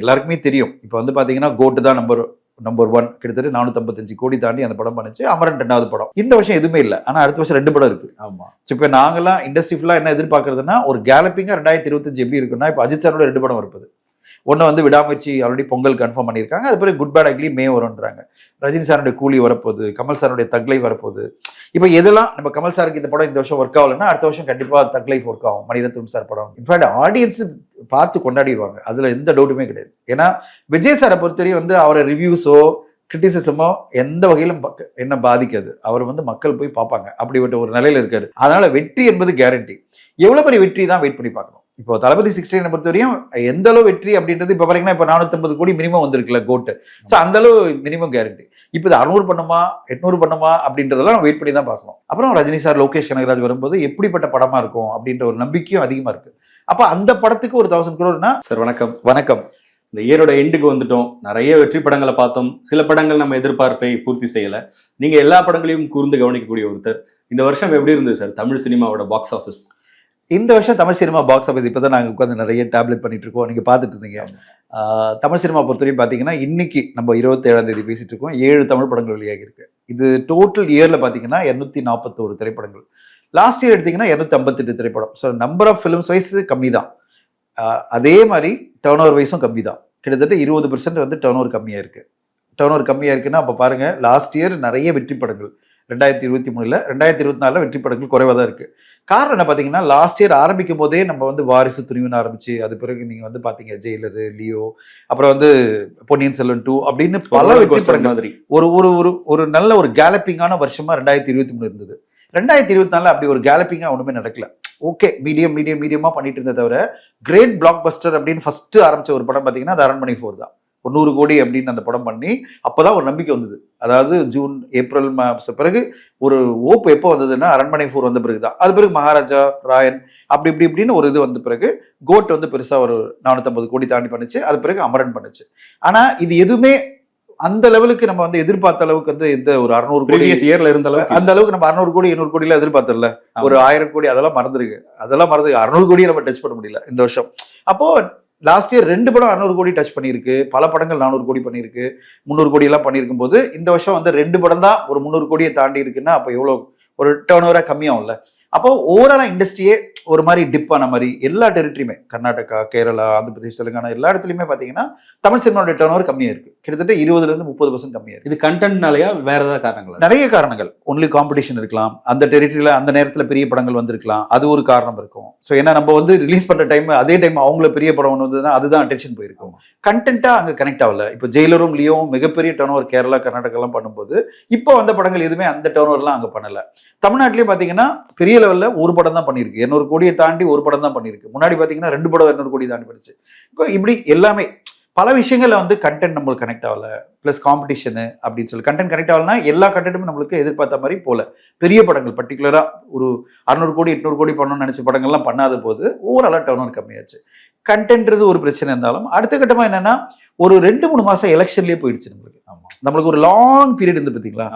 எல்லாருக்குமே தெரியும். இப்போ வந்து பாத்தீங்கன்னா கோட்டு தான் நம்பர் நம்பர் ஒன் கிட்டத்தட்ட நானூத்தம்பத்தஞ்சு கோடி தாண்டி அந்த படம் பண்ணுச்சு. அமரன் ரெண்டாவது படம். இந்த வருஷம் எதுவுமே இல்லை. ஆனா அடுத்த வருஷம் ரெண்டு படம் இருக்கு. ஆமா. ஸோ இப்போ நாங்கெல்லாம் இண்டஸ்ட்ரி ஃபுல்லாக என்ன எதிர்பார்க்கறதுன்னா ஒரு கேலப்பிங்காக ரெண்டாயிரத்தி இருபத்தஞ்சு எப்படி இருக்குன்னா இப்போ அஜித் சாரோட ரெண்டு படம் இருப்பது ஒன்று வந்து விடாமுயற்சி ஆல்ரெடி பொங்கல் கன்ஃபார்ம் பண்ணியிருக்காங்க. அது பிறகு குட் பேட் அக்லி மே வரும்ன்றாங்க. ரஜினி சாருடைய கூலி வரப்போகுது கமல் சாருடைய தக்லை வரப்போகுது. இப்போ எதெல்லாம் நம்ம கமல் சாருக்கு இந்த படம் இந்த வருஷம் ஒர்க் ஆகலைன்னா அடுத்த வருஷம் கண்டிப்பாக தக்லை ஒர்க் ஆகும் மணிரத்னம் சார் படம். இன்ஃபேக்ட் ஆடியன்ஸ் பார்த்து கொண்டாடிடுவாங்க. அதில் எந்த டவுட்டுமே கிடையாது. ஏன்னா விஜய் சாரை பொறுத்தவரையும் வந்து அவரை ரிவ்யூஸோ கிரிட்டிசிசமோ எந்த வகையிலும் என்ன பாதிக்காது. அவர் வந்து மக்கள் போய் பார்ப்பாங்க. அப்படிப்பட்ட ஒரு நிலையில் இருக்காரு. அதனால வெற்றி என்பது கேரண்டி எவ்வளோ பெரிய வெற்றி தான் வெயிட் பண்ணி பார்க்கணும். இப்போ தளபதி சிக்ஸ்டீன் பொறுத்தவரையும் எந்த அளவு வெற்றி அப்படின்றது இப்போ பாத்தீங்கன்னா இப்போ நானூத்தம்பது கோடி மினிமம் வந்திருக்குல்ல கோட்டு. ஸோ அந்த அளவு மினிமம் கேரண்டி இப்போ இது அறுநூறு பண்ணுமா? எட்நூறு பண்ணுமா? அப்படின்றதெல்லாம் வெயிட் பண்ணி தான் பார்க்கணும். அப்புறம் ரஜினி சார் லோகேஷ் கனகராஜ் வரும்போது எப்படிப்பட்ட படமா இருக்கும் அப்படின்ற ஒரு நம்பிக்கையும் அதிகமா இருக்கு. அப்ப அந்த படத்துக்கு ஒரு தௌசண்ட் குரோர்னா சார் வணக்கம். வணக்கம். இந்த இயரோட எண்டுக்கு வந்துட்டோம். நிறைய வெற்றி படங்களை பார்த்தோம். சில படங்கள் நம்ம எதிர்பார்ப்பை பூர்த்தி செய்யல. நீங்க எல்லா படங்களையும் கூர்ந்து கவனிக்கக்கூடிய ஒருத்தர். இந்த வருஷம் எப்படி இருந்தது சார் தமிழ் சினிமாவோட பாக்ஸ் ஆஃபீஸ் இந்த வருஷம் தமிழ் சினிமா பாக்ஸ் ஆஃபீஸ் இப்போ தான் நாங்கள் உட்காந்து நிறைய டேப்லெட் பண்ணிட்டு இருக்கோம். நீங்கள் பார்த்துட்டு இருந்தீங்க. தமிழ் சினிமா பொறுத்தவரையும் பார்த்தீங்கன்னா இன்னைக்கு நம்ம இருபத்தேழாம் தேதி பேசிட்டு இருக்கோம். ஏழு தமிழ் படங்கள் வெளியாகி இருக்கு இது டோட்டல் இயரில் பார்த்தீங்கன்னா இரநூத்தி நாற்பத்தோரு திரைப்படங்கள். லாஸ்ட் இயர் எடுத்தீங்கன்னா இரநூத்தி ஐம்பத்தெட்டு திரைப்படம் so number of films wise கம்மி தான் அதே மாதிரி டேர்ன் ஓவர் வைஸும் கம்மி தான் கிட்டத்தட்ட இருபது பெர்சன்ட் வந்து டேர்ன் ஓவர் கம்மியாக இருக்கு. டேர்ன் ஓவர் கம்மியாக இருக்குன்னா அப்போ பாருங்க லாஸ்ட் இயர் நிறைய வெற்றி படங்கள். ரெண்டாயிரத்தி இருபத்தி மூணுல ரெண்டாயிரத்தி இருபத்தி நாலில் வெற்றி படங்கள் குறைவாக தான் இருக்கு. காரணம் என்ன பார்த்தீங்கன்னா லாஸ்ட் இயர் ஆரம்பிக்கும் போதே நம்ம வந்து வாரிசு துணிவுன்னு ஆரம்பிச்சு அது பிறகு நீங்க வந்து பாத்தீங்க ஜெயிலரு லியோ அப்புறம் வந்து பொன்னியின் செல்வன் டூ அப்படின்னு பல வெற்றி படங்கள். மாதிரி. ஒரு ஒரு ஒரு ஒரு நல்ல ஒரு கேலப்பிங்கான வருஷமா ரெண்டாயிரத்தி இருபத்தி மூணு இருந்தது. ரெண்டாயிரத்தி இருபத்தி நாலுல அப்படி ஒரு கேலப்பிங்கா ஒண்ணுமே நடக்கல. ஓகே மீடியம் மீடியம் மீடியமா பண்ணிட்டு இருந்ததை தவிர கிரேட் பிளாக் பஸ்டர் அப்படின்னு ஃபர்ஸ்ட் ஆரம்பிச்ச ஒரு படம் பாத்தீங்கன்னா அது அரண்மனை ஃபோர் தான். ஒரு நூறு கோடி அப்படின்னு அந்த படம் பண்ணி அப்பதான் ஒரு நம்பிக்கை வந்தது. அதாவது ஜூன் ஏப்ரல் மாச பிறகு ஒரு ஓப்பு எப்போ வந்ததுன்னா அரண்மனை ஃபோர் வந்த பிறகு தான் அது பிறகு மகாராஜா ராயன் அப்படி இப்படி இப்படின்னு ஒரு இது வந்த பிறகு கோட் வந்து பெருசா ஒரு நானூத்தம்பது கோடி தாண்டி பண்ணுச்சு. அது பிறகு அமரன் பண்ணுச்சு. ஆனா இது எதுவுமே அந்த லெவலுக்கு நம்ம வந்து எதிர்பார்த்த அளவுக்கு வந்து எந்த ஒரு அறுநூறு கோடி இயர்ல இருந்த அளவுக்கு அந்த அளவுக்கு நம்ம அறுநூறு கோடி எண்ணூறு கோடியில எதிர்பார்த்தல ஒரு ஆயிரம் கோடி அதெல்லாம் மறந்துருக்கு. அதெல்லாம் மறந்து அறுநூறு கோடியை நம்ம டச் பண்ண முடியல இந்த வருஷம். அப்போ லாஸ்ட் இயர் ரெண்டு படம் அறுநூறு கோடி டச் பண்ணியிருக்கு. பல படங்கள் நானூறு கோடி பண்ணியிருக்கு. முந்நூறு கோடி எல்லாம் பண்ணியிருக்கும் போது இந்த வருஷம் வந்து ரெண்டு படம் தான் ஒரு முந்நூறு கோடியை தாண்டி இருக்குன்னா அப்போ எவ்வளோ ஒரு டேர்ன் ஓவராக கம்மியாகும்ல. அப்போ ஓவராலா இண்டஸ்ட்ரியே ஒரு மாதிரி டிப் ஆன மாதிரி எல்லா டெரிட்டரியுமே கர்நாடகா கேரளா ஆந்திர பிரதேஷ் தெலுங்கானா எல்லா இடத்துலையுமே பார்த்தீங்கன்னா தமிழ் சினிமாவோட டேர்ன் ஓவர் கம்மியா இருக்கு. கிட்டத்தட்ட இருபதுல இருந்து முப்பது பர்சன்ட் கம்மியா இருக்கு. இது கண்டென்ட்னாலயா வேற ஏதாவது காரணங்களா நிறைய காரணங்கள். ஒன்லி காம்படிஷன் இருக்கலாம். அந்த டெரிட்டரியில அந்த நேரத்துல பெரிய படங்கள் வந்திருக்கலாம். அது ஒரு காரணம் இருக்கும். ஸோ ஏன்னா நம்ம வந்து ரிலீஸ் பண்ற டைம் அதே டைம் அவங்கள பெரிய படம் ஒன்று வந்ததுன்னா அதுதான் அட்டென்ஷன் போயிருக்கும். கண்டென்ட்டா அங்க கனெக்ட் ஆகல. இப்போ ஜெயிலரும் லியோவும் மிகப்பெரிய டர்ன் ஓவர் கேரளா கர்நாடகா எல்லாம் பண்ணும்போது இப்போ வந்த படங்கள் எதுவுமே அந்த டர்ன் ஓவர்லாம் அங்க பண்ணல. தமிழ்நாட்டிலேயே பாத்தீங்கன்னா பெரிய லெவலில் ஒரு படம் தான் பண்ணியிருக்கு. இரநூறு கோடியை தாண்டி ஒரு படம் தான் பண்ணியிருக்கு. முன்னாடி பார்த்தீங்கன்னா ரெண்டு படம் இரநூறு கோடி தாண்டி பண்ணிச்சு இப்போ இப்படி எல்லாமே பல விஷயங்களில் வந்து கண்டென்ட் நம்மளுக்கு கனெக்ட் ஆகல. ப்ளஸ் காம்படிஷனு அப்படின்னு சொல்லி கண்டென்ட் கனெக்ட் ஆகலனா எல்லா கண்டென்ட்டுமே நம்மளுக்கு எதிர்பார்த்த மாதிரி போல. பெரிய படங்கள் பர்டிகுலராக ஒரு அறுநூறு கோடி எட்நூறு கோடி பண்ணணும்னு நினைச்ச படங்கள்லாம் பண்ணாத போது ஓவராலா டர்ன் கம்மியாச்சு. கண்டென்ட்றது ஒரு பிரச்சனை இருந்தாலும் அடுத்த கட்டமா என்னன்னா ஒரு ரெண்டு மூணு மாசம் எலெக்ஷன்லயே போயிடுச்சு நம்மளுக்கு. ஆமா. நம்மளுக்கு ஒரு லாங் பீரியட் இருந்து பாத்தீங்களா?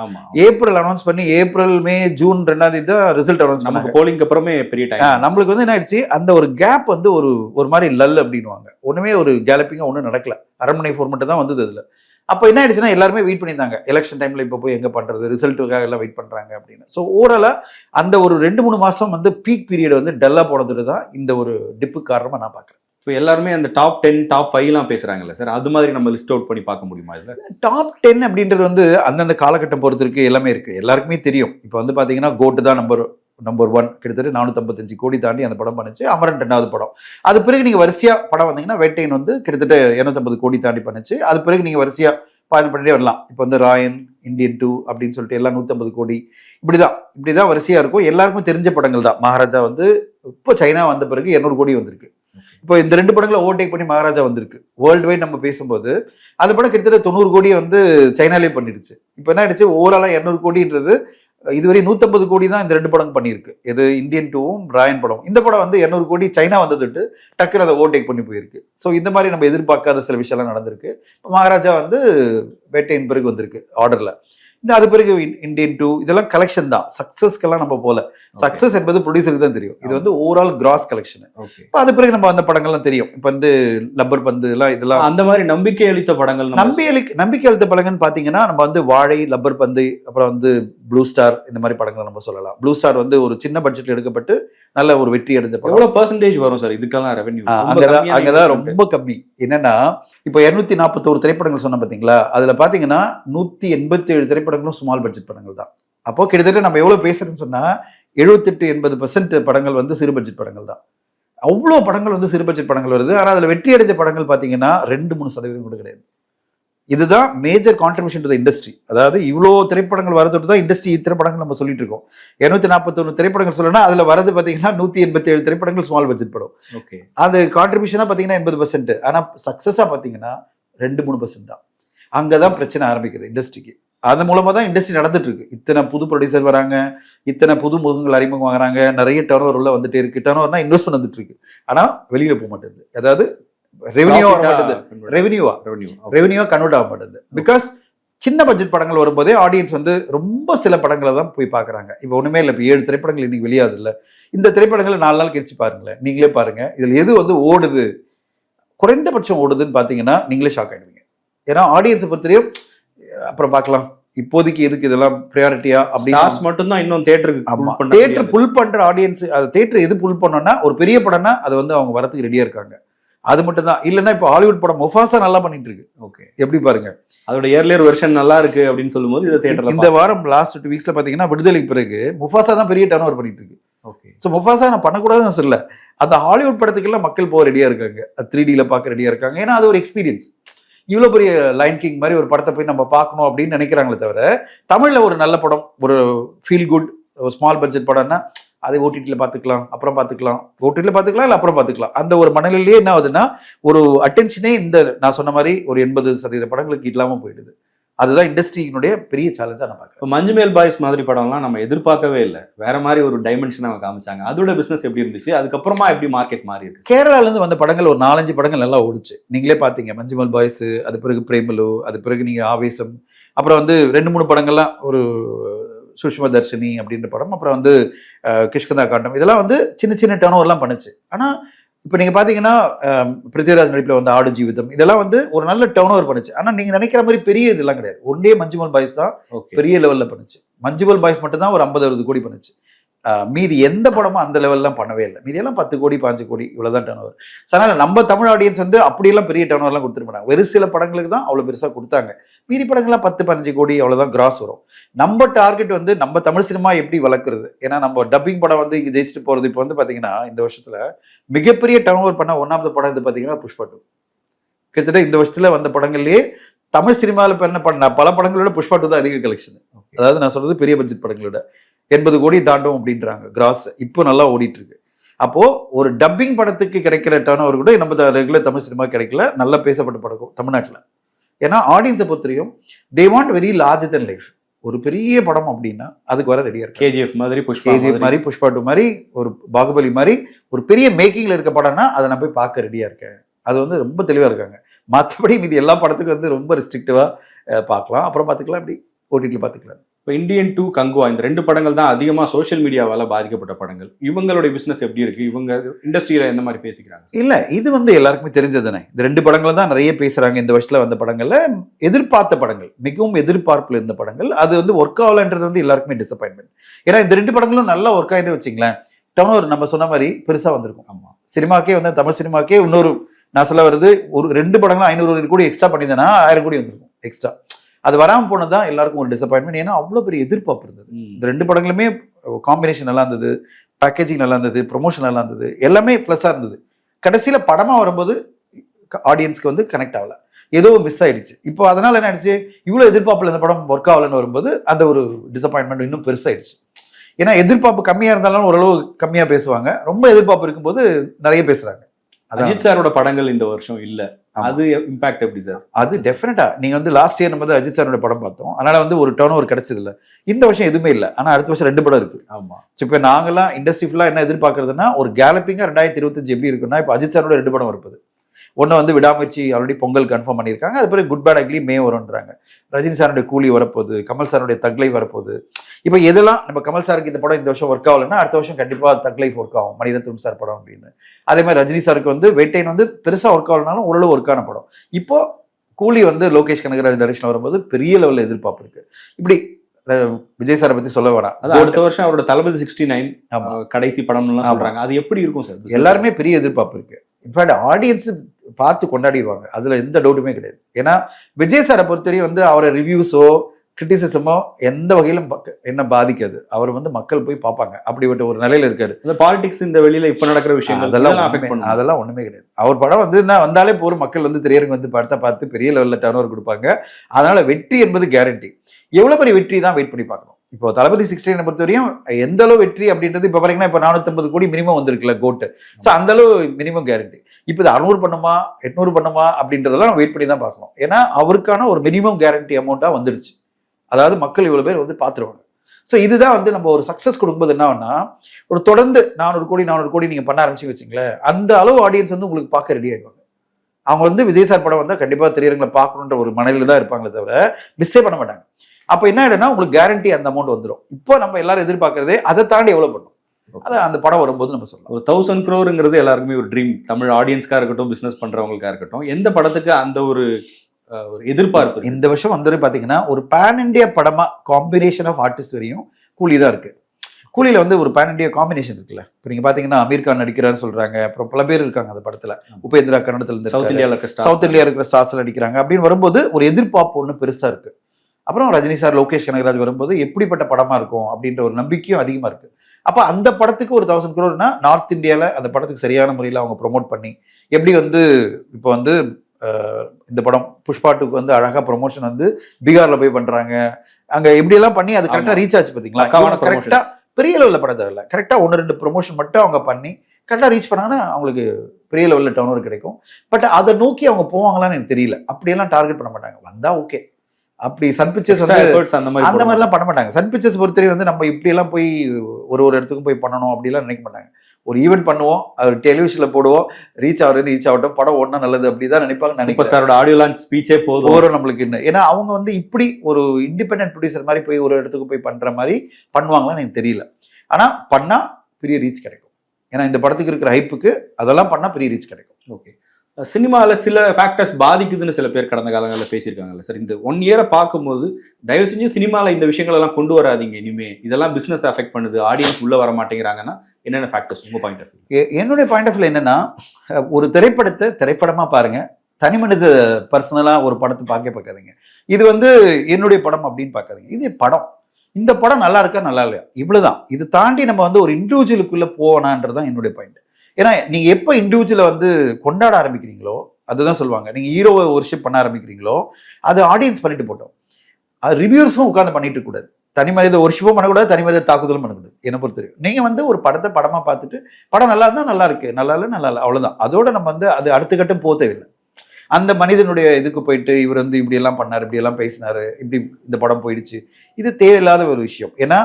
ஏப்ரல் அனௌன்ஸ் பண்ணி ஏப்ரல் மே ஜூன் ரெண்டாம் தேதி தான் ரிசல்ட் அனௌன்ஸ் நமக்கு போலிங்க்கு அப்புறமே பெரிய டைம் நம்மளுக்கு வந்து என்ன ஆயிடுச்சு? அந்த ஒரு கேப் வந்து ஒரு ஒரு மாதிரி லல் அப்படின்னுவாங்க. ஒண்ணுமே ஒரு கேலப்பிங்கா ஒன்றும் நடக்கல. அரண்மனை ஃபோர் மட்டும் தான் வந்தது அதுல. அப்போ என்ன ஆயிடுச்சுன்னா எல்லாருமே வெயிட் பண்ணியிருந்தாங்க. எலெக்ஷன் டைம்ல இப்போ போய் எங்க பண்றது? ரிசல்ட்டுக்காக எல்லாம் வெயிட் பண்றாங்க அப்படின்னு. ஸோ ஓவராலா அந்த ஒரு ரெண்டு மூணு மாசம் வந்து பீக் பீரியட் வந்து டல்லா போனதுல தான் இந்த ஒரு டிப்பு காரணமா நான் பார்க்குறேன் இப்போ எல்லாருமே அந்த டாப் டென் டாப் ஃபைவ்லாம் பேசுகிறாங்கல்ல சார் அது மாதிரி நம்ம லிஸ்ட் அவுட் பண்ணி பார்க்க முடியுமா இதுல? டாப் டென் அப்படின்றது வந்து அந்தந்த காலகட்டம் பொறுத்தருக்கு எல்லாமே இருக்குது எல்லாருக்குமே தெரியும். இப்போ வந்து பார்த்தீங்கன்னா கோட்டு தான் நம்பர் நம்பர் ஒன் கிட்டத்தட்ட நானூற்றம்பத்தஞ்சு கோடி தாண்டி அந்த படம் பண்ணுச்சு. அமரன் ரெண்டாவது படம். அது பிறகு நீங்கள் வரிசையாக படம் வந்தீங்கன்னா வேட்டையன் வந்து கிட்டத்தட்ட இரநூத்தம்பது கோடி தாண்டி பண்ணுச்சு. அது பிறகு நீங்கள் வரிசையாக பயணம் பண்ணிட்டே வரலாம். இப்போ வந்து ராயன் இந்தியன் டூ அப்படின்னு சொல்லிட்டு எல்லாம் நூற்றம்பது கோடி. இப்படி தான் இப்படி தான் வரிசையாக இருக்கும். எல்லாருக்கும் தெரிஞ்ச படங்கள் தான். மகாராஜா வந்து இப்போ சைனா வந்த பிறகு இரநூறு கோடி வந்திருக்கு. இப்போ இந்த ரெண்டு படங்களை ஓவர்டேக் பண்ணி மகாராஜா வந்திருக்கு. வேர்ல்டு வைட் நம்ம பேசும்போது அந்த படம் கிட்டத்தட்ட தொண்ணூறு கோடியை வந்து சைனாலே பண்ணிடுச்சு. இப்போ என்ன ஆயிடுச்சு? ஓவராலாக இரநூறு கோடின்றது இதுவரை நூற்றம்பது கோடி தான் இந்த ரெண்டு படம் பண்ணியிருக்கு. இது இந்தியன் டூவும் ராயன் படம். இந்த படம் வந்து இரநூறு கோடி சைனா வந்ததுட்டு டக்குன்னு அதை ஓவர்டேக் பண்ணி போயிருக்கு. ஸோ இந்த மாதிரி நம்ம எதிர்பார்க்காத சில விஷயம்லாம் நடந்திருக்கு. இப்போ மகாராஜா வந்து வேட்டையின் பிறகு வந்திருக்கு ஆர்டரில் இந்த அது பிறகு இந்தியன் டூ இதெல்லாம் கலெக்ஷன் தான். சக்சஸ்க்கெல்லாம் நம்ம போல. சக்சஸ் என்பது ப்ரொடியூசருக்கு தான் தெரியும். இது வந்து ஓவரால் கிராஸ் கலெக்ஷன் இப்போ அது பிறகு நம்ம அந்த படங்கள்லாம் தெரியும். இப்போ வந்து லப்பர் பந்து எல்லாம் இதெல்லாம் அந்த மாதிரி நம்பிக்கை அளித்த படங்கள் நம்பி நம்பிக்கை அளித்த படங்கள்னு பாத்தீங்கன்னா நம்ம வந்து வாழை லப்பர் பந்து அப்புறம் வந்து ப்ளூ ஸ்டார் இந்த மாதிரி படங்களை நம்ம சொல்லலாம். ப்ளூ ஸ்டார் வந்து ஒரு சின்ன பட்ஜெட்ல எடுக்கப்பட்டு நல்ல ஒரு வெற்றி அடைஞ்ச படம். எவ்வளவு பெர்சன்டேஜ் வரும் சார் இதுக்கெல்லாம் ரெவென்யூ அங்கதான் அங்கதான் ரொம்ப கம்மி. என்னன்னா இப்போ இருநூத்தி நாற்பத்தோரு திரைப்படங்கள் சொன்ன பாத்தீங்களா? அதுல பாத்தீங்கன்னா நூத்தி எண்பத்தி ஏழு திரைப்படங்களும் ஸ்மால் பட்ஜெட் படங்கள் தான். அப்போ கிட்டத்தட்ட நம்ம எவ்வளவு பேசுறோம்னு சொன்னா எழுபத்தெட்டு எண்பது பர்சன்ட் படங்கள் வந்து சிறு பட்ஜெட் படங்கள் தான். அவ்வளோ படங்கள் வந்து சிறு பட்ஜெட் படங்கள் வருது. ஆனா அதுல வெற்றி அடைஞ்ச படங்கள் பாத்தீங்கன்னா ரெண்டு மூணு சதவீதம் கூட கிடையாது. இதுதான் major contribution to the industry அதாவது இவ்வளோ திரைப்படங்கள் வரதொட்டு தான் இண்டஸ்ட்ரி இத்தனை படங்கள் நம்ம சொல்லிட்டு இருக்கோம். இருநூத்தி நாற்பத்தொன்று திரைப்படங்கள் சொல்லணும்னா அதுல வரது பாத்தீங்கன்னா நூத்தி எண்பத்தி ஏழு திரைப்படங்கள் ஸ்மால் பட்ஜெட் படம். ஓகே அது கான்ட்ரிபியூஷனா பார்த்தீங்கன்னா எண்பது பர்சன்ட் ஆனால் சக்ஸஸாக பார்த்தீங்கன்னா ரெண்டு மூணு பர்சன்ட் தான். அங்கே தான் பிரச்சனை ஆரம்பிக்குது இண்டஸ்ட்ரிக்கு அது மூலமாக தான் இண்டஸ்ட்ரி நடந்துட்டு இருக்கு. இத்தனை புது ப்ரொடியூசர் வராங்க இத்தனை புது முகங்கள் அறிமுகம் ஆகுறாங்க நிறைய டர்ன் உள்ள வந்துட்டே இருக்கு. டர்ன் ஓவர்னா இன்வெஸ்ட்மெண்ட் வந்துட்டு இருக்கு. ஆனால் வெளியில போக மாட்டேங்குது. அதாவது ரெவன்யூ வர மாட்டேங்குது ரெவன்யூவா ரெவென்யூ ரெவன்யூ கன்வெர்ட் ஆக மாட்டேங்குது பிகாஸ் சின்ன பட்ஜெட் படங்கள் வரும்போதே ஆடியன்ஸ் வந்து ரொம்ப சில படங்களை தான் போய் பார்க்குறாங்க. இப்போ ஒன்றுமே இல்லை இப்போ ஏழு திரைப்படங்கள் இன்னைக்கு வெளியாது இல்லை இந்த திரைப்படங்களை நாலு நாள் கழிச்சு பாருங்களேன். நீங்களே பாருங்க. இதில் எது வந்து ஓடுது? குறைந்தபட்சம் ஓடுதுன்னு பார்த்தீங்கன்னா நீங்களே ஷாக் ஆயிடுவீங்க. ஏன்னா ஆடியன்ஸை பொறுத்தவரையும் அப்புறம் பார்க்கலாம். இப்போதைக்கு எதுக்கு இதெல்லாம் ப்ரையாரிட்டியா ஸ்டார்ஸ் அப்படின்னு மட்டும் தான் இன்னும் தியேட்டருக்கு ஆமா. தேட்டர் புல் பண்ற ஆடியன்ஸ் அது தேட்டர் எது புல் பண்ணோம்னா ஒரு பெரிய படம்னா அது வந்து அவங்க வரதுக்கு ரெடியா இருக்காங்க. அது மட்டும் தான் இல்லைன்னா இப்போ ஹாலிவுட் படம் முஃபாசா நல்லா பண்ணிட்டு இருக்கு ஓகே எப்படி பாருங்க. அதோட இயர்லியர் வெர்ஷன் நல்லா இருக்கு அப்படின்னு சொல்லும்போது இதை தியேட்டர்ல இந்த வாரம் லாஸ்ட் டூ வீக்ஸ்ல பாத்தீங்கன்னா விடுதலைக்கு பிறகு முஃபாசா தான் பெரிய டர்ன் ஓவர் பண்ணிட்டு இருக்கு ஓகே ஸோ முஃபாசா நான் பண்ணக்கூடாதுன்னு சொல்லல. அந்த ஹாலிவுட் படத்துக்கெல்லாம் மக்கள் போக ரெடியா இருக்காங்க. த்ரீ டில பார்க்க ரெடியா இருக்காங்க. ஏன்னா அது ஒரு எக்ஸ்பீரியன்ஸ் இவ்வளோ பெரிய லைன் கிங் மாதிரி ஒரு படத்தை போய் நம்ம பார்க்கணும் அப்படின்னு நினைக்கிறாங்களே தவிர தமிழ்ல ஒரு நல்ல படம் ஒரு ஃபீல் குட் ஸ்மால் பட்ஜெட் படம்னா அதை ஓடிடியில் பார்த்துக்கலாம் அப்புறம் பார்த்துக்கலாம். ஓடிடியில் பார்த்துக்கலாம் இல்லை அப்புறம் பார்த்துக்கலாம். அந்த ஒரு மனநிலையே என்ன ஆகுதுன்னா ஒரு அட்டென்ஷனே இந்த நான் சொன்ன மாதிரி ஒரு எண்பது சதவீத படங்களுக்கு இல்லாமல் போயிடுது. அதுதான் இண்டஸ்ட்ரியினுடைய பெரிய சேலஞ்சாக நான் பார்க்குறேன். இப்போ மஞ்சுமேல் பாய்ஸ் மாதிரி படம்லாம் நம்ம எதிர்பார்க்கவே இல்லை. வேற மாதிரி ஒரு டைமென்ஷன் அவங்க காமிச்சாங்க. அதோட பிசினஸ் எப்படி இருந்துச்சு? அதுக்கப்புறமா எப்படி மார்க்கெட் மாறி இருக்கு? கேரளாலேருந்து வந்த படங்கள் ஒரு நாலஞ்சு படங்கள் நல்லா ஓடுச்சு. நீங்களே பார்த்தீங்க மஞ்சுமல் பாய்ஸ் அது பிறகு பிரேமலு அது பிறகு நீங்கள் ஆவேசம் அப்புறம் வந்து ரெண்டு மூணு படங்கள்லாம் ஒரு சுஷ்மா தர்ஷினி அப்படின்ற படம் அப்புறம் வந்து கிஷ்கந்தா காண்டம் இதெல்லாம் வந்து சின்ன சின்ன டர்ன் ஓவர்லாம் பண்ணுச்சு. ஆனால் இப்போ நீங்கள் பார்த்தீங்கன்னா பிருத்திவிராஜ் நடிப்பில் வந்து ஆடு ஜீவிதம் இதெல்லாம் வந்து ஒரு நல்ல டர்ன் ஓவர் பண்ணுச்சு. ஆனால் நீங்கள் நினைக்கிற மாதிரி பெரிய இதெல்லாம் கிடையாது. ஒன்டே மஞ்சுமல் பாய்ஸ் தான் பெரிய லெவலில் பண்ணுச்சு. மஞ்சுவல் பாய்ஸ் மட்டும் தான் ஒரு ஐம்பது அறுபது கோடி பண்ணுச்சு. மீதி எந்த படமும் அந்த லெவல்லாம் பண்ணவே இல்லை. மீதி எல்லாம் பத்து கோடி பாஞ்சு கோடி இவ்வளவுதான் டர்ன் ஓவர் அதனால நம்ம தமிழ் ஆடியன்ஸ் வந்து அப்படியெல்லாம் பெரிய டர்ன் ஓவர்லாம் கொடுத்துருக்க மாட்டாங்க. வெறு சில படங்களுக்கு தான் அவ்வளோ பெருசாக கொடுத்தாங்க. மீதி படங்கள்லாம் பத்து பதினஞ்சு கோடி அவ்வளோதான் கிராஸ் வரும். நம்ம டார்கெட் வந்து நம்ம தமிழ் சினிமா எப்படி வளர்க்குறது? ஏன்னா நம்ம டப்பிங் படம் வந்து இங்கே ஜெயிச்சுட்டு போகிறது இப்போ வந்து பார்த்தீங்கன்னா இந்த வருஷத்துல மிகப்பெரிய டர்ன் ஓவர் பண்ண ஒன்றாவது படம் இது பார்த்தீங்கன்னா புஷ்பா டூ கிட்டத்தட்ட இந்த வருஷத்துல வந்த படங்கள்லயே தமிழ் சினிமாவில் பண்ண பண்ண பல படங்களோட புஷ்பா டூ தான் அதிக கலெக்ஷன் அதாவது நான் சொல்றது பெரிய பட்ஜெட் படங்களோட. எண்பது கோடி தாண்டும் அப்படின்றாங்க. கிராஸ் இப்போ நல்லா ஓடிட்டு இருக்கு அப்போ ஒரு டப்பிங் படத்துக்கு கிடைக்கிற டர்ன் ஓவர் கூட நம்ம ரெகுலர் தமிழ் சினிமா கிடைக்கல. நல்லா பேசப்பட்ட படம் தமிழ்நாட்டில். ஏன்னா ஆடியன்ஸை பொறுத்தவரையும் they want very large than life ஒரு பெரிய படம் அப்படின்னா அதுக்கு வர ரெடியா இருக்கு கேஜிஎஃப் மாதிரி புஷ்பா கேஜிஎஃப் மாதிரி. புஷ்பா டூ மாதிரி ஒரு பாகுபலி மாதிரி ஒரு பெரிய மேக்கிங்ல இருக்க படம்னா அதை நான் போய் பார்க்க ரெடியா இருக்கேன். அது வந்து ரொம்ப தெளிவா இருக்காங்க. மற்றபடி மீதி எல்லா படத்துக்கும் வந்து ரொம்ப ரெஸ்ட்ரிக்டிவா பார்க்கலாம். அப்புறம் பார்த்துக்கலாம் இப்படி ஓடிடியில் பார்த்துக்கலாம். இப்போ இந்தியன் டூ கங்குவா இந்த ரெண்டு படங்கள் தான் அதிகமா சோஷியல் மீடியாவால பாதிக்கப்பட்ட படங்கள். இவங்களுடைய பிசினஸ் எப்படி இருக்கு? இவங்க இண்டஸ்ட்ரியில எந்த மாதிரி பேசிக்கிறாங்க? இல்ல இது வந்து எல்லாருக்குமே தெரிஞ்சதுதானே? இந்த ரெண்டு படங்கள் தான் நிறைய பேசுறாங்க இந்த வருஷத்துல வந்த படங்கள்ல. எதிர்பார்த்த படங்கள் மிகவும் எதிர்பார்ப்புல இருந்த படங்கள். அது வந்து ஒர்க் ஆகலன்றது வந்து எல்லாருக்குமே டிசப்பாயின்மெண்ட் ஏன்னா இந்த ரெண்டு படங்களும் நல்லா ஒர்க் ஆயிருந்து வச்சுங்களேன். டவுன் ஒரு நம்ம சொன்ன மாதிரி பெருசா வந்திருக்கும். ஆமா. சினிமாக்கே வந்து தமிழ் சினிமாக்கே இன்னொரு நான் சொல்ல வருது ஒரு ரெண்டு படங்களும் ஐநூறு கோடி எக்ஸ்ட்ரா பண்ணியிருந்தேன்னா ஆயிரம் கோடி வந்திருக்கும் எக்ஸ்ட்ரா அது வராம போனது தான் எல்லாருக்கும் ஒரு டிசப்பாயின்மெண்ட் ஏன்னா அவ்வளோ பெரிய எதிர்பார்ப்பு இருந்தது. இந்த ரெண்டு படங்களுமே காம்பினேஷன் நல்லா இருந்தது. பேக்கேஜிங் நல்லா இருந்தது. ப்ரொமோஷன் நல்லா இருந்தது. எல்லாமே ப்ளஸ்ஸாக இருந்தது. கடைசியில் படமாக வரும்போது ஆடியன்ஸ்க்கு வந்து கனெக்ட் ஆகல. ஏதோ மிஸ் ஆயிடுச்சு. இப்போ அதனால என்ன ஆயிடுச்சு? இவ்வளோ எதிர்பார்ப்பில் இந்த படம் ஒர்க் ஆகலன்னு வரும்போது அந்த ஒரு டிசப்பாயின்மெண்ட் இன்னும் பெருசாயிடுச்சு. ஏன்னா எதிர்பார்ப்பு கம்மியாக இருந்தாலும் ஓரளவு கம்மியாக பேசுவாங்க. ரொம்ப எதிர்பார்ப்பு இருக்கும்போது நிறைய பேசுறாங்க. அதான் அஜித் சாரோட படங்கள் இந்த வருஷம் இல்ல. அது இம்பாக்ட் எப்படி சார்? அது டெஃபினட்டா நீங்க வந்து லாஸ்ட் இயர் நம்ம வந்து அஜித் சாரோட படம் பார்த்தோம். அதனால வந்து ஒரு டர்ன் ஓவர் கிடைச்சது இல்ல இந்த வருஷம் எதுவுமே இல்லை. ஆனா அடுத்த வருஷம் ரெண்டு படம் இருக்கு. ஆமா. இப்போ நாங்கெல்லாம் இண்டஸ்ட்ரி ஃபுல்லாக என்ன எதிர்பார்க்கறதுன்னா ஒரு கேலப்பிங்காக ரெண்டாயிரத்தி இருபத்தஞ்சு எப்படி இருக்குன்னா இப்போ அஜித் சாரோட ரெண்டு படம் வருது ஒன்று வந்து விடாமுயற்சி ஆல்ரெடி பொங்கல் கன்ஃபார்ம் பண்ணியிருக்காங்க. அது பிறகு குட் பேட் அக்லி மே வரும்ன்றாங்க. ரஜினி சாருடைய கூலி வரப்போகுது கமல் சாருடைய தக்லை வரப்போகுது. இப்போ எதெல்லாம் நம்ம கமல் சாருக்கு இந்த படம் இந்த வருஷம் ஒர்க் ஆகலைன்னா அடுத்த வருஷம் கண்டிப்பாக தக் லைஃப் ஒர்க் ஆகும் மணிரத்னம் சார் படம் அப்படின்னு. அதே மாதிரி ரஜினி சாருக்கு வந்து வேட்டைன் வந்து பெருசாக ஒர்க் ஆகலனாலும் ஓரளவு ஒர்க்கான படம். இப்போ கூலி வந்து லோகேஷ் கனகராஜ் தரிசனம் வரும்போது பெரிய லெவலில் எதிர்பார்ப்பு இருக்கு. இப்படி விஜய் சாரை பத்தி சொல்ல வேணாம். அடுத்த வருஷம் அவரோட தளபதி சிக்ஸ்டி நைன். கடைசி படம்லாம். சொல்றாங்க. அது எப்படி இருக்கும் சார்? எல்லாருமே பெரிய எதிர்பார்ப்பு இருக்கு. இன்ஃபேக்ட் ஆடியன்ஸ் பார்த்து கொண்டாடிடுவாங்க. அதுல எந்த டவுட்டுமே கிடையாது. ஏன்னா விஜய் சாரை பொறுத்தவரையும் வந்து அவரை ரிவ்யூஸோ கிரிட்டிசிசமோ எந்த வகையிலும் என்ன பாதிக்காது. அவர் வந்து மக்கள் போய் பார்ப்பாங்க. அப்படிப்பட்ட ஒரு நிலையில இருக்காரு. இந்த பாலிடிக்ஸ் இந்த வெளியில இப்ப நடக்கிற விஷயங்கள் அதெல்லாம் அதெல்லாம் ஒண்ணுமே- கிடையாது. அவர் படம் வந்து என்ன வந்தாலே போற மக்கள் வந்து திரையரங்கு வந்து படத்தை பார்த்து பெரிய லெவல்ல டர்ன் கொடுப்பாங்க. அதனால வெற்றி என்பது கேரண்டி எவ்வளவு பெரிய வெற்றி தான் வெயிட் பண்ணி பார்க்கணும். இப்போ தளபதி சிக்ஸ்டீனை பொறுத்தவரையும் எந்த அளவு வெற்றி அப்படின்றது இப்போ பாத்தீங்கன்னா இப்போ நானூத்தம்பது கோடி மினிமம் வந்திருக்குல்ல கோட்டு. ஸோ அந்த அளவு மினிமம் கேரண்டி இப்போ இது அறுநூறு பண்ணுமா? எட்நூறு பண்ணுமா? அப்படின்றதெல்லாம் வெயிட் பண்ணி தான் பார்க்கணும். ஏன்னா அவருக்கான ஒரு மினிமம் கேரண்டி அமௌண்ட்டாக வந்துடுச்சு அதாவது மக்கள் இவ்வளோ பேர் வந்து பார்த்துருவாங்க. ஸோ இதுதான் வந்து நம்ம ஒரு சக்ஸஸ் கொடுக்கும்போது என்ன ஆகும்னா ஒரு தொடர்ந்து நானூறு கோடி நானூறு கோடி நீங்கள் பண்ண ஆரம்பிச்சு வச்சிங்களேன் அந்த அளவு ஆடியன்ஸ் வந்து உங்களுக்கு பார்க்க ரெடி ஆயிடுவாங்க. அவங்க வந்து விஜய் சார் படம் வந்தால் கண்டிப்பாக திரையரங்களை பார்க்கணுன்ற ஒரு மனநிலை தான் இருப்பாங்களே தவிர மிஸ்ஸே பண்ண மாட்டாங்க. அப்போ என்ன ஆயிடும்னா உங்களுக்கு கேரண்டி அந்த அமௌண்ட் வந்துடும் இப்போ நம்ம எல்லாரும் எதிர்பார்க்கறதே அதை தாண்டி எவ்வளோ பண்ணும்? அதை அந்த படம் வரும்போது நம்ம சொல்லலாம். ஒரு தௌசண்ட் க்ரோருங்கிறது எல்லாருக்குமே ஒரு ட்ரீம் தமிழ் ஆடியன்ஸ்க்கா இருக்கட்டும் பிசினஸ் பண்றவங்களுக்கா இருக்கட்டும் எந்த படத்துக்கு அந்த ஒரு ஒரு எதிர்பார்ப்பு? இந்த வருஷம் வந்து பார்த்தீங்கன்னா ஒரு பேன் இண்டியா படமா காம்பினேஷன் ஆஃப் ஆர்டிஸ்ட் வரையும் கூலி தான் இருக்கு. கூலியில வந்து ஒரு பேன் இண்டியா காம்பினேஷன் இருக்குல்ல. இப்போ நீங்க பாத்தீங்கன்னா அமீர் கான் நடிக்கிறாருன்னு சொல்றாங்க. அப்புறம் பல பேர் இருக்காங்க அந்த படத்துல. உபேந்திரா கன்னடத்துல இருந்து சவுத். இந்தியால இருக்க. சவுத் இந்தியா இருக்கிற ஸ்டார்ஸ்ல நடிக்கிறாங்க. அப்படின்னு வரும்போது ஒரு எதிர்பார்ப்பு ஒன்று பெருசா இருக்கு. அப்புறம் ரஜினி சார் லோகேஷ் கனகராஜ் வரும்போது எப்படிப்பட்ட படமா இருக்கும் அப்படின்ற ஒரு நம்பிக்கையும் அதிகமா இருக்கு. அப்ப அந்த படத்துக்கு ஒரு தௌசண்ட் குரோர்னா நார்த் இந்தியால அந்த படத்துக்கு சரியான முறையில் அவங்க ப்ரொமோட் பண்ணி எப்படி வந்து இப்போ வந்து இந்த படம் புஷ்பா டூக்கு வந்து அழகா ப்ரொமோஷன் வந்து பீகார்ல போய் பண்றாங்க. அங்க எப்படி எல்லாம் பண்ணி அது கரெக்டா ஆமா. ரீச் ஆச்சு பாத்தீங்களா? பக்காவான கரெக்டா promotions. பெரிய லெவலில் படம் தேவையில்ல கரெக்டாக ஒன்று ரெண்டு ப்ரொமோஷன் மட்டும் அவங்க பண்ணி கரெக்டாக ரீச் பண்ணாங்கன்னா அவங்களுக்கு பெரிய லெவலில் டவுன் ஓவர் கிடைக்கும். பட் அதை நோக்கி அவங்க போவாங்களான்னு எனக்கு தெரியல. அப்படியெல்லாம் டார்கெட் பண்ண மாட்டாங்க. வந்தா ஓகே அப்படி சன் பிக்சர்ஸ் அந்த மாதிரி அந்த. மாதிரிலாம் பண்ண மாட்டாங்க. சன் பிக்சர்ஸ் பொறுத்தவரை வந்து நம்ம இப்படி எல்லாம் போய் ஒரு ஒரு இடத்துக்கும் போய் பண்ணணும் அப்படிலாம் நினைக்க மாட்டாங்க. ஒரு ஈவெண்ட் பண்ணுவோம் அது டெலிவிஷன்ல போடுவோம் ரீச் ஆகுறது ரீச் ஆகட்டும் படம் ஒன்றா நல்லது அப்படிதான் நினைப்பாங்க நினைக்கிறேன். ஸ்டாரோட ஆடியோ லான்ச் ஸ்பீச்சே போதும். ஓவரும் நம்மளுக்கு என்ன ஏன்னா அவங்க வந்து இப்படி ஒரு இண்டிபெண்டன்ட் ப்ரொடியூசர் மாதிரி போய் ஒரு இடத்துக்கு போய் பண்ற மாதிரி பண்ணுவாங்களான்னு எனக்கு தெரியல. ஆனா பண்ணா பெரிய ரீச் கிடைக்கும். ஏன்னா இந்த படத்துக்கு இருக்கிற ஹைப்புக்கு அதெல்லாம் பண்ணா பெரிய ரீச் கிடைக்கும். ஓகே சினிமாவில் சில ஃபேக்டர்ஸ் பாதிக்குதுன்னு சில பேர் கடந்த காலங்களில் பேசியிருக்காங்கல்ல சார். இந்த ஒன் இயரை பார்க்கும்போது தயவு செஞ்சு சினிமாவில் இந்த விஷயங்களெல்லாம் கொண்டு வராதீங்க இனிமே. இதெல்லாம் பிஸ்னஸ் அஃபெக்ட் பண்ணுது ஆடியன்ஸ் உள்ளே வர மாட்டேங்கிறாங்கன்னா என்னென்ன ஃபேக்டர்ஸ் உங்கள் பாயிண்ட் ஆஃப் வியூ என்னுடைய பாயிண்ட் ஆஃப் வியூ என்னன்னா ஒரு திரைப்படத்தை திரைப்படமாக பாருங்க. தனி மனித ஒரு படத்தை பார்க்க பார்க்காதீங்க. இது வந்து என்னுடைய படம் அப்படின்னு பார்க்காதீங்க. இது படம். இந்த படம் நல்லா இருக்கா நல்லா இல்லையா? இவ்வளோதான் இது தாண்டி நம்ம வந்து ஒரு இண்டிவிஜுவலுக்குள்ளே போகணான்றது தான் என்னுடைய பாயிண்ட் ஏன்னா நீங்க எப்போ இண்டிவிஜுவலை வந்து கொண்டாட ஆரம்பிக்கிறீங்களோ அதுதான் சொல்லுவாங்க. நீங்க ஹீரோவை ஒர்ஷிப் பண்ண ஆரம்பிக்கிறீங்களோ அது ஆடியன்ஸ் பண்ணிட்டு போட்டோம். அது ரிவ்யூர்ஸும் உட்காந்து பண்ணிட்டு கூடாது தனி மனித ஒர்ஷிப்பும் பண்ணக்கூடாது தனி மனித தாக்குதலும் பண்ணக்கூடாது. என்னை பொறுத்தவரைக்கும் நீங்கள் நீங்க வந்து ஒரு படத்தை படமா பார்த்துட்டு படம் நல்லா இருந்தா நல்லா இருக்கு நல்லா இல்லை நல்லா இல்லை அவ்வளவுதான். அதோட நம்ம வந்து அது அடுத்த கட்டம் போக தேவையில்லை. அந்த மனிதனுடைய இதுக்கு போயிட்டு இவர் வந்து இப்படி எல்லாம் இப்படியெல்லாம் இப்படி எல்லாம் பேசினாரு இப்படி இந்த படம் போயிடுச்சு. இது தேவையில்லாத ஒரு விஷயம். ஏன்னா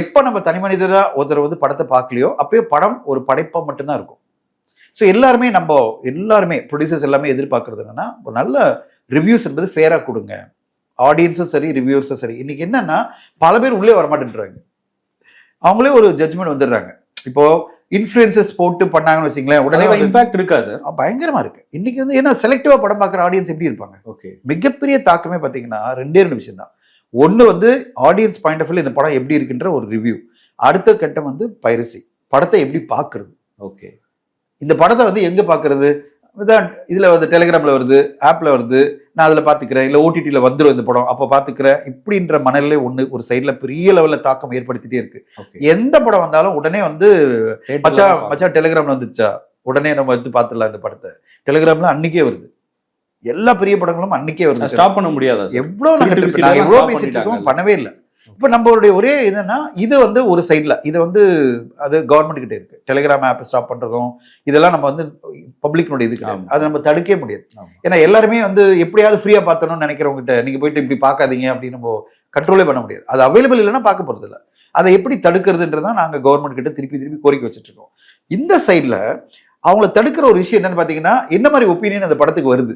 எப்ப நம்ம தனி மனிதரா ஒருத்தர் வந்து படத்தை பார்க்கலையோ அப்பயே படம் ஒரு படைப்பா மட்டும்தான் இருக்கும். ஸோ எல்லாருமே நம்ம எல்லாருமே ப்ரொடியூசர்ஸ் எல்லாமே எதிர்பார்க்கறது என்னன்னா ஒரு நல்ல ரிவ்யூஸ் என்பது ஃபேரா கொடுங்க. ஆடியன்ஸும் சரி ரிவ்யூஸும் சரி. இன்னைக்கு என்னன்னா பல பேர் உள்ளே வரமாட்டேன்றாங்க. அவங்களே ஒரு ஜட்ஜ்மெண்ட் வந்துடுறாங்க. இப்போ இன்ஃப்ளூயன்சஸ் போட்டு பண்ணாங்கன்னு வச்சுங்களேன் உடனே இம்பாக்ட் இருக்கா சார் பயங்கரமா இருக்கு. இன்னைக்கு வந்து ஏன்னா செலக்டிவா படம் பார்க்குற ஆடியன்ஸ் எப்படி இருப்பாங்க? ஓகே மிகப்பெரிய தாக்கமே பார்த்தீங்கன்னா ரெண்டே ரெண்டு விஷயம் தான் ஒன்று வந்து ஆடியன்ஸ் பாயிண்ட் ஆஃப் வியூ இந்த படம் எப்படி இருக்குன்ற ஒரு ரிவ்யூ அடுத்த கட்டம் வந்து பைரசி படத்தை எப்படி பார்க்கறது ஓகே இந்த படத்தை வந்து எங்க பார்க்கறது இதான் இதுல வந்து டெலிகிராம்ல வருது ஆப்ல வருது. நான் அதுல பாத்துக்கிறேன். இல்ல ஓடிடில வந்துடும் இந்த படம். அப்போ பாத்துக்கிறேன். இப்படின்ற மனநிலை ஒண்ணு ஒரு சைடுல பெரிய லெவல்ல தாக்கம் ஏற்படுத்திட்டே இருக்கு. எந்த படம் வந்தாலும் உடனே வந்து மச்சான் மச்சான் டெலிகிராம்ல வந்துருச்சா? உடனே நம்ம வந்து பார்த்துடலாம் இந்த படத்தை. டெலிகிராம்ல அன்னைக்கே வருது. எல்லா பெரிய படங்களும் அன்னைக்கே வருது ஸ்டாப் பண்ண முடியாதா எவ்வளவு stop பேசிட்டு. பண்ணவே இல்லை. இப்ப நம்மளுடைய ஒரே இதுன்னா இது வந்து ஒரு சைட்ல இது வந்து அது கவர்மெண்ட் கிட்ட இருக்கு. டெலிகிராம் ஆப் ஸ்டாப் பண்றதும் இதெல்லாம் நம்ம வந்து பப்ளிக்னுடைய இது கிடையாது. அதை நம்ம தடுக்கவே முடியாது. ஏன்னா எல்லாருமே வந்து எப்படியாவது ஃப்ரீயா பார்த்தணும்னு நினைக்கிறவங்க கிட்ட நீங்க போயிட்டு இப்படி பார்க்காதீங்க அப்படின்னு நம்ம கண்ட்ரோலே பண்ண முடியாது. அது அவைலபிள் இல்லைன்னா பார்க்க போறது இல்ல. அதை எப்படி தடுக்கிறதுன்றதான் நாங்க கவர்மெண்ட் கிட்ட திருப்பி திருப்பி கோரிக்கை வச்சுட்டு இருக்கோம். இந்த சைட்ல அவங்கள தடுக்கிற ஒரு விஷயம் என்னன்னு பாத்தீங்கன்னா என்ன மாதிரி ஒப்பீனியன் அந்த படத்துக்கு வருது?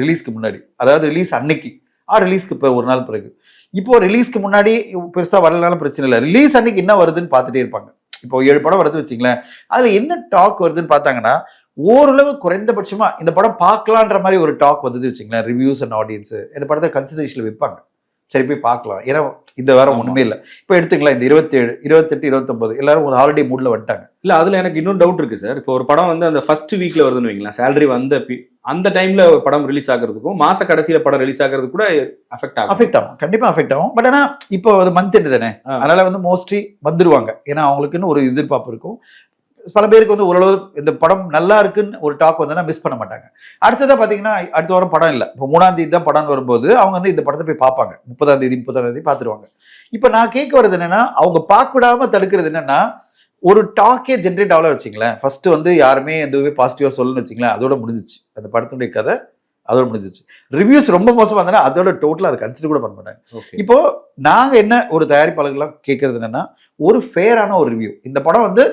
ரிலீஸ்க்கு முன்னாடி. அதாவது ரிலீஸ் அன்னைக்கு. ஆ ரிலீஸ்க்கு இப்போ ஒரு நாள் பிறகு. இப்போ ரிலீஸ்க்கு முன்னாடி பெருசா வரலனாலும் பிரச்சனை இல்லை. ரிலீஸ் அன்னைக்கு என்ன வருதுன்னு பார்த்துட்டே இருப்பாங்க. இப்போ ஏழு படம் வருது வச்சுங்களேன் அதுல என்ன டாக் வருதுன்னு பார்த்தாங்கன்னா ஓரளவு குறைந்தபட்சமா இந்த படம் பார்க்கலான்ற மாதிரி ஒரு டாக் வந்தது வச்சுங்களேன் ரிவ்யூஸ் அண்ட் ஆடியன்ஸ் இந்த படத்தை கன்சிடரேஷன்ல வைப்பாங்க. சரி போய் பார்க்கலாம். ஏன்னா இந்த வேற ஆமா. ஒண்ணுமே இல்லை. இப்போ எடுத்துக்கலாம். இந்த இருபத்தேழு இருபத்தெட்டு இருபத்தொன்பது எல்லாரும் ஒரு ஹாலிடே மூட்ல வந்துட்டாங்க. இல்ல அதுல எனக்கு இன்னொரு டவுட் இருக்கு சார் இப்போ ஒரு படம் வந்து அந்த ஃபர்ஸ்ட் வீக்ல வருதுன்னு வைங்களேன். சேலரி வந்த அந்த டைம்ல ஒரு படம் ரிலீஸ் ஆகுறதுக்கும் மாச கடைசியில படம் ரிலீஸ் ஆகுறது கூட அஃபெக்ட் ஆகும். அஃபெக்ட் ஆகும். கண்டிப்பா அஃபெக்ட் ஆகும். பட் ஆனா இப்போ அது மந்த் எண்டு தானே. அதனால வந்து மோஸ்ட்லி வந்துருவாங்க. ஏன்னா அவங்களுக்குன்னு ஒரு எதிர்பார்ப்பு இருக்கும். பல பேருக்கு வந்து ஓரளவு இந்த படம் நல்லா இருக்குன்னு ஒரு டாக் வந்ததுன்னா மிஸ் பண்ண மாட்டாங்க. அடுத்ததா பாத்தீங்கன்னா அடுத்த வாரம் படம் இல்லை. இப்போ மூணாம் தேதி தான் படம் வரும்போது அவங்க வந்து இந்த படத்தை போய் பார்ப்பாங்க. முப்பதாம் தேதி முப்பதாம் தேதி பார்த்துருவாங்க இப்போ நான் கேட்க வர்றது என்னன்னா அவங்க பார்க்க விடாம தடுக்கிறது என்னன்னா ஒரு டாக்கே ஜென்ரேட் ஆகல வச்சுங்களேன் ஃபர்ஸ்ட் வந்து யாருமே எதுவுமே பாசிட்டிவா சொல்லணும்னு வச்சுங்களேன் அதோட முடிஞ்சிச்சு. அந்த படத்தினுடைய கதை அதோட முடிஞ்சிச்சு. ரிவ்யூஸ் ரொம்ப மோசமா இருந்ததுன்னா அதோட டோட்டலா அதை கன்சிடர் கூட பண்ண மாட்டாங்க. இப்போ நாங்க என்ன ஒரு தயாரிப்பாளர்கள்லாம் கேட்கறது என்னன்னா ஒரு ஃபேரான ஒரு ரிவ்யூ இந்த படம் வந்து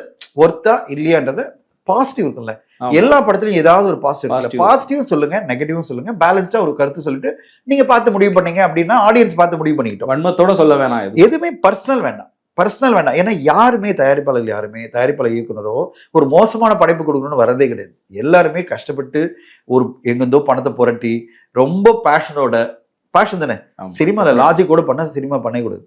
ஒர்த்தா இல்லையான்றது பாசிட்டிவ் இருக்குல்ல எல்லா படத்துலயும் ஏதாவது ஒரு பாசிட்டிவ் பாசிட்டிவும் சொல்லுங்க நெகட்டிவும் சொல்லுங்க பேலன்ஸ்டா ஒரு கருத்து சொல்லிட்டு நீங்க பார்த்து முடிவு பண்ணீங்க அப்படின்னா ஆடியன்ஸ் பார்த்து முடிவு பண்ணிக்கிட்டோம். வன்மத்தோட சொல்ல வேணாம் எதுவுமே. பர்சனல் வேண்டாம். பர்சனல் வேண்டாம். ஏன்னா யாருமே தயாரிப்பாளர்கள் யாருமே தயாரிப்பாளர் இயக்குனரோ ஒரு மோசமான படைப்பு கொடுக்கணும்னு வரதே கிடையாது. எல்லாருமே கஷ்டப்பட்டு ஒரு எங்கேருந்தோ பணத்தை புரட்டி ரொம்ப பேஷனோட பேஷன் தானே? ஆமா. சினிமால லாஜிக்கோட பண்ண சினிமா பண்ணக்கூடாது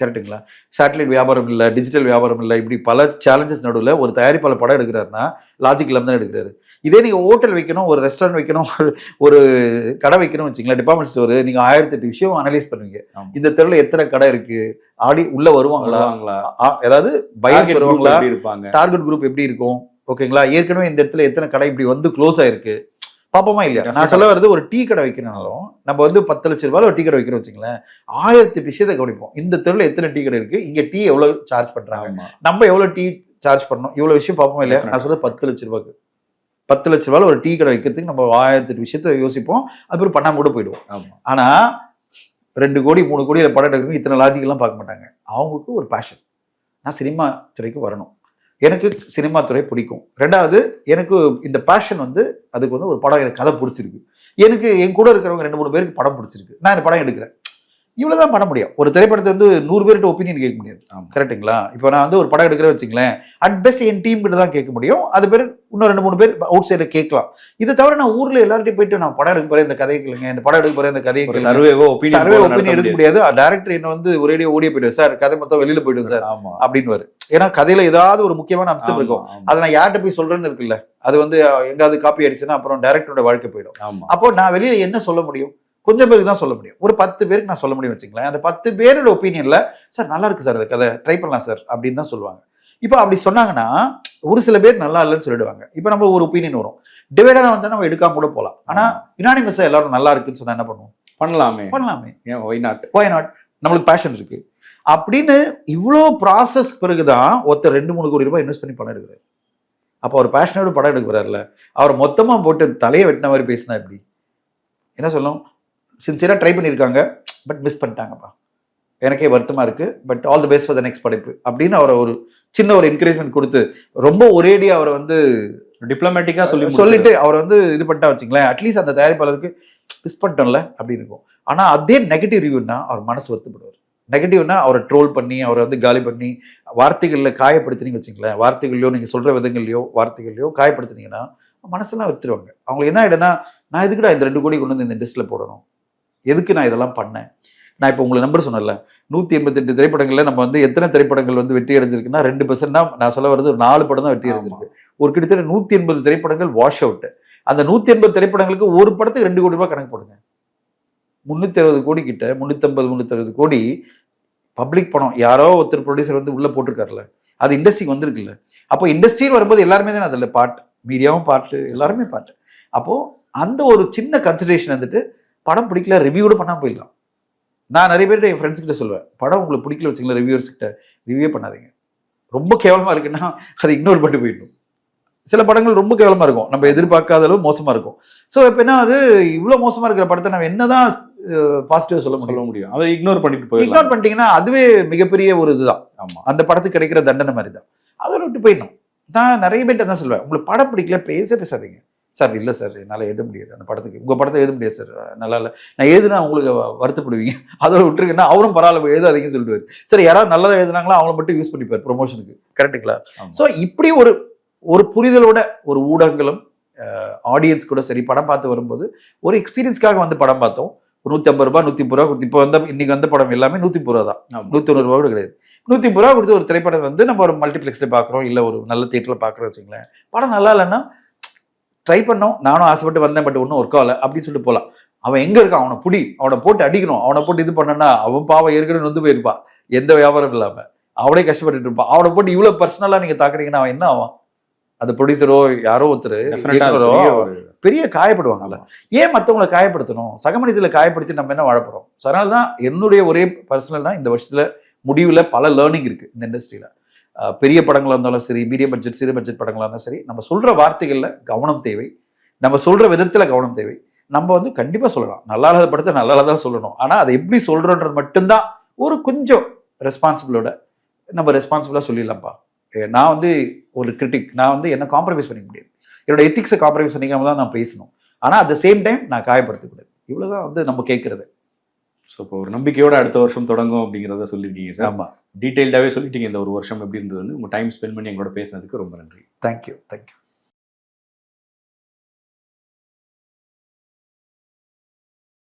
கரெக்ட்டுங்களா சேட்டலைட் வியாபாரம் இல்லை டிஜிட்டல் வியாபாரம் இல்லை இப்படி பல சேலஞ்சஸ் நடுவில் ஒரு தயாரிப்பாளர் படம் எடுக்கிறாருன்னா லாஜிக் இல்லாம தான் எடுக்கிறாரு. இதே நீங்க ஹோட்டல் வைக்கணும் ஒரு ரெஸ்டாரண்ட் வைக்கணும் ஒரு- கடை வைக்கணும் வச்சுங்களேன் டிபார்ட்மெண்ட் ஸ்டோர் நீங்க ஆயிரத்தி எட்டு விஷயம் அனலைஸ் பண்ணுவீங்க. இந்த தெருவில் எத்தனை கடை இருக்கு? ஆடி உள்ள வருவாங்களா? Target group வருவாங்களா? இருப்பாங்க? டார்கெட் குரூப் எப்படி இருக்கும்? ஓகேங்களா? ஏற்கனவே இந்த இடத்துல எத்தனை கடை இப்படி வந்து க்ளோஸ் ஆயிருக்கு? பாப்போமா இல்லையா? நான் சொல்ல வர்றது ஒரு டீ கடை வைக்கணும்னாலும் நம்ம வந்து பத்து லட்ச ரூபாய் ஒரு டீ கடை வைக்கிறோம் வச்சுங்களேன் ஆயிரத்தி எட்டு விஷயத்தை கவனிப்போம். இந்த தெருவில் எத்தனை டீ கடை இருக்கு? இங்க டீ எவ்வளவு சார்ஜ் பண்றாங்க? நம்ம எவ்வளவு டீ சார்ஜ் பண்ணணும்? இவ்வளவு விஷயம் பார்ப்போமா இல்லையா? நான் சொல்றது பத்து லட்ச ரூபாய்க்கு. பத்து லட்ச ரூபாயில ஒரு டீ கடை வைக்கிறதுக்கு நம்ம ஆயிரத்தி விஷயத்த யோசிப்போம். அப்புறம் பண்ணாம கூட போயிடுவோம். ஆமா. ஆனா ரெண்டு கோடி மூணு கோடி படம் எடுக்கணும் இத்தனை லாஜிக்கெல்லாம் பார்க்க மாட்டாங்க. அவங்களுக்கு ஒரு பேஷன் நான் சினிமா துறைக்கு வரணும். எனக்கு சினிமா துறை பிடிக்கும். ரெண்டாவது எனக்கு இந்த பேஷன் வந்து அதுக்கு வந்து ஒரு படம் எனக்கு கதை பிடிச்சிருக்கு. எனக்கு என் கூட இருக்கிறவங்க ரெண்டு மூணு பேருக்கு படம் பிடிச்சிருக்கு. நான் இந்த படம் எடுக்கிறேன். இவ்வளவுதான் பண்ண முடியும். ஒரு திரைப்படத்தை வந்து நூறு பேர்கிட்ட ஒப்பீனியன் கேட்க முடியாது. ஆமா. கரெக்ட்டுங்களா இப்போ நான் வந்து ஒரு படம் எடுக்கிறேன் வச்சுங்களேன் அட் பெஸ்ட் என் டீம் கிட்ட தான் கேட்க முடியும். அது பேர் இன்னும் ரெண்டு மூணு பேர் அவுட் சைடில் கேட்கலாம். இதை தவிர நான் ஊர்ல எல்லார்ட்டையும் போயிட்டு நான் படம் எடுக்க போறேன் இந்த கதையை கேளுங்க இந்த படம் எடுக்க போறேன் இந்த கதையை சர்வேவோ ஒப்பீனியன் சர்வே ஒப்பீனியன் எடுக்க முடியாது. டேரக்டர் என்ன வந்து ஒரேடியே ஓடிய போயிடுவார். சார் கதை மொத்தம் வெளியில போயிடும் சார். ஆமா. அப்படின்னு ஏன்னா கதையில ஏதாவது ஒரு முக்கியமான அம்சம் இருக்கும். அதை நான் யார்கிட்ட போய் சொல்றேன்னு இருக்குல்ல. அது வந்து எங்காவது காப்பி அடிச்சுன்னா அப்புறம் டேரக்டரோட வாழ்க்கை போயிடும். அப்போ நான் வெளியில என்ன சொல்ல முடியும்? கொஞ்சம் பேருக்கு தான் சொல்ல முடியும். ஒரு பத்து பேருக்கு நான் சொல்ல முடியும் வச்சுங்களேன் அந்த பத்து பேரோட ஒப்பீனியன்ல சார் நல்லா இருக்கு சார் அந்த கதை. ட்ரை பண்ணலாம் சார் அப்படின்னு தான் சொல்லுவாங்க. இப்போ அப்படி சொன்னாங்கன்னா ஒரு சில பேர் நல்லா இல்லைன்னு சொல்லிடுவாங்க. இப்போ நம்ம ஒரு ஒப்பீனியன் வரும். டிவைடரா வந்தா நம்ம எடுக்காம கூட போகலாம் ஆனா யுனானிமஸா எல்லாரும் நல்லா இருக்குன்னு சொன்னா என்ன பண்ணுவோம்? பண்ணலாமே. பண்ணலாமே. ஏன் ஒய் நாட் ஒய் நாட் நம்மளுக்கு பேஷன் இருக்கு. அப்படின்னு இவ்வளோ ப்ராசஸ் பிறகுதான் ஒருத்தர் ரெண்டு மூணு கோடி ரூபாய் இன்வெஸ்ட் பண்ணி படம் எடுக்கிறார். அப்போ அவர் பேஷனோட படம் எடுக்கிறாருல அவர் மொத்தமா போட்டு தலையை வெட்டின மாதிரி பேசினா எப்படி? என்ன சொல்லணும் சின்சியராக ட்ரை பண்ணியிருக்காங்க பட் மிஸ் பண்ணிட்டாங்கப்பா. எனக்கே வருத்தமா இருக்கு but all the best for the next படைப்பு அப்படின்னு அவரை ஒரு சின்ன ஒரு என்கரேஜ்மெண்ட் கொடுத்து ரொம்ப ஒரேடியா அவரை வந்து டிப்ளமேட்டிக்கா சொல்லி சொல்லிட்டு அவர் வந்து இது பண்ணிட்டா வச்சுங்களேன் அட்லீஸ்ட் அந்த தயாரிப்பாளருக்கு மிஸ் பண்ணிட்டோம்ல அப்படின்னு இருக்கும். ஆனா அதே நெகட்டிவ் ரிவ்யூனா அவர் மனசு வருத்தப்படுவார். நெகட்டிவ்னா அவரை ட்ரோல் பண்ணி அவரை வந்து காலி பண்ணி வார்த்தைகள்ல காயப்படுத்தினீங்க வச்சுங்களேன் வார்த்தைகள்லையோ நீங்க சொல்ற விதங்கள்லையோ வார்த்தைகள்லையோ காயப்படுத்தினீங்கன்னா மனசெல்லாம் வித்துருவாங்க அவங்களுக்கு என்ன ஆயிடுனா நான் எதுக்குடா இந்த ரெண்டு கோடி கொண்டு வந்து இந்த இண்டஸ்ட்ரியில் போடணும்? எதுக்கு நான் இதெல்லாம் பண்ணேன்? நான் இப்போ உங்களுக்கு நம்பர் சொன்னேன்ல நூற்றி எண்பத்தெட்டு திரைப்படங்கள்ல நம்ம வந்து எத்தனை திரைப்படங்கள் வந்து வெற்றி அடைஞ்சிருக்குன்னா ரெண்டு பர்சன்ட் தான் நான் சொல்ல வர்றது ஒரு நாலு படம் தான் வெற்றி. அடைஞ்சிருக்கு. ஒரு கிட்டத்தட்ட நூற்றி எண்பது திரைப்படங்கள் வாஷ் அவுட் அந்த நூற்றி எண்பது திரைப்படங்களுக்கு ஒரு படத்துக்கு ரெண்டு கோடி ரூபாய் கணக்கு போடுங்க. முந்நூற்றி அறுபது கோடி கிட்ட முந்நூற்றம்பது முந்நூற்றறுபது கோடி பப்ளிக் பணம். யாரோ ஒருத்தர் ப்ரொடியூசர் வந்து உள்ள போட்டிருக்காருல்ல அது இண்டஸ்ட்ரிக்கு வந்திருக்குல்ல. அப்போ இண்டஸ்ட்ரின்னு வரும்போது எல்லாருமே தானே அதில் பாட்டு மீடியாவும் பாட்டு எல்லாருமே பாட்டு அப்போ அந்த ஒரு சின்ன கன்சிடரேஷன் வந்துட்டு படம் பிடிக்கல ரிவ்யூ கூட பண்ணாம போயிடலாம். நான் நிறைய பேர்கிட்ட என் ஃப்ரெண்ட்ஸ் கிட்ட சொல்லுவேன் படம் உங்களுக்கு பிடிக்கல வச்சுங்களேன் ரிவ்யூவர்ஸ் கிட்ட ரிவ்யூவே பண்ணாதீங்க. ரொம்ப கேவலமா இருக்குன்னா அதை இக்னோர் பண்ணிட்டு போயிடணும். சில படங்கள் ரொம்ப கேவலமா இருக்கும். நம்ம எதிர்பார்க்காத அளவு மோசமா இருக்கும். ஸோ இப்போ என்ன அது இவ்வளோ மோசமா இருக்கிற படத்தை நம்ம என்னதான் பாசிட்டிவ் சொல்ல சொல்ல முடியும். அதை இக்னோர் பண்ணிட்டு போயிடலாம். இக்னோர் பண்ணிட்டீங்கன்னா அதுவே மிகப்பெரிய ஒரு இதுதான். ஆமா. அந்த படத்துக்கு கிடைக்கிற தண்டனை மாதிரி தான் அதோட விட்டு போயிடணும். நான் நிறைய பேர்ட்ட தான் சொல்லுவேன் உங்களுக்கு படம் பிடிக்கல பேச பேசாதீங்க. சார் இல்லை சார். என்னால் எழுத முடியாது. அந்த படத்துக்கு. உங்கள் படத்தை எழுத முடியாது சார். நல்லா இல்லை. நான் எழுதுனா உங்களுக்கு வ- வருத்தப்படுவீங்க. அதோட விட்டுருங்கன்னா அவரும் பரவாயில்ல எழுதாதீங்கன்னு சொல்லிடுவார். சரி யாராவது நல்லதாக எழுதுனாங்களோ அவங்கள மட்டும் யூஸ் பண்ணிப்பார் ப்ரொமோஷனுக்கு கரெக்டுங்களா. ஸோ இப்படி ஒரு ஒரு புரிதலோட ஒரு ஊடகங்களும் ஆடியன்ஸ் கூட சரி படம் பார்த்து வரும்போது ஒரு எக்ஸ்பீரியன்ஸ்க்காக வந்து படம் பார்த்தோம். நூற்றி ஐம்பது ரூபாய் நூற்றி முப்பது ரூபா கொடுத்து இப்போ வந்த இன்னைக்கு வந்த படம் எல்லாமே நூற்றி முப்பது ரூபா தான். நூற்றி தொண்ணூறு ரூபா கூட கிடையாது. நூற்றி முப்பது ரூபா கொடுத்து ஒரு திரைப்படம் வந்து நம்ம ஒரு மல்டிப்ளெக்ஸில் பார்க்குறோம் இல்லை ஒரு நல்ல தேட்டரில் பார்க்குறோம் வச்சுங்களேன் படம் நல்லா இல்லைன்னா ட்ரை பண்ணோம். நானும் ஆசைப்பட்டு வந்தேன் பட் ஒன்றும் ஒர்க் ஆகல. அப்படின்னு சொல்லிட்டு போகலாம் அவன் எங்கே இருக்கான்? அவனை புடி. அவனை போட்டு அடிக்கணும். அவனை போட்டு இது பண்ணனா அவன் பாவம் ஏற்கனவே நொந்து போயிருப்பான் எந்த வியாபாரம் இல்லாமல் அவனே கஷ்டப்பட்டுட்டு இருப்பான். அவனை போட்டு இவ்வளோ பர்சனலாக நீங்கள் தாக்குறீங்கன்னா அவன் என்ன ஆவான்? அந்த ப்ரொடியூசரோ யாரோ ஒருத்தர் இயக்குனரோ பெரிய காயப்படுவாங்கல்ல. ஏன் மற்றவங்களை காயப்படுத்தணும்? சக மனிதர்களை காயப்படுத்தி நம்ம என்ன வாழப்போறோம்? ஸோ அதனால தான் என்னுடைய ஒரே பர்சனல்னா இந்த வருஷத்துல முடிவில் பல லேர்னிங் இருக்கு இந்த இண்டஸ்ட்ரியில பெரிய படங்களாக இருந்தாலும் சரி மீடியம் பட்ஜெட் சிறு பட்ஜெட் படங்களாக இருந்தாலும் சரி நம்ம சொல்கிற வார்த்தைகளில் கவனம் தேவை. நம்ம சொல்கிற விதத்தில் கவனம் தேவை. நம்ம வந்து கண்டிப்பாக சொல்லலாம். நல்லா இல்லாத படத்தை நல்லா தான் சொல்லணும். ஆனால் அதை எப்படி சொல்கிறோன்றது மட்டும்தான் ஒரு கொஞ்சம் ரெஸ்பான்சிபிளோட நம்ம ரெஸ்பான்சிபிளாக சொல்லிடலாம்ப்பா. நான் வந்து ஒரு கிரிட்டிக் நான் வந்து என்ன காம்ப்ரமைஸ் பண்ணிக்க முடியாது. என்னோட எத்திக்ஸை காம்ப்ரமைஸ் பண்ணிக்காம தான் நான் பேசணும். ஆனால் அட் த சேம் டைம் நான் காயப்படுத்தக்கூடாது. இவ்வளவுதான் வந்து நம்ம கேட்குறது ஸோ இப்போ ஒரு நம்பிக்கையோட அடுத்த வருஷம் தொடங்கும் அப்படிங்கிறத சொல்லியிருக்கீங்க சார். ஆமா. டீட்டெயில்டாகவே சொல்லிட்டீங்க இந்த ஒரு வருஷம் எப்படி இருந்ததுன்னு. உங்கள் டைம் ஸ்பெண்ட் பண்ணி எங்களோட பேசினதுக்கு ரொம்ப நன்றி. Thank you thank you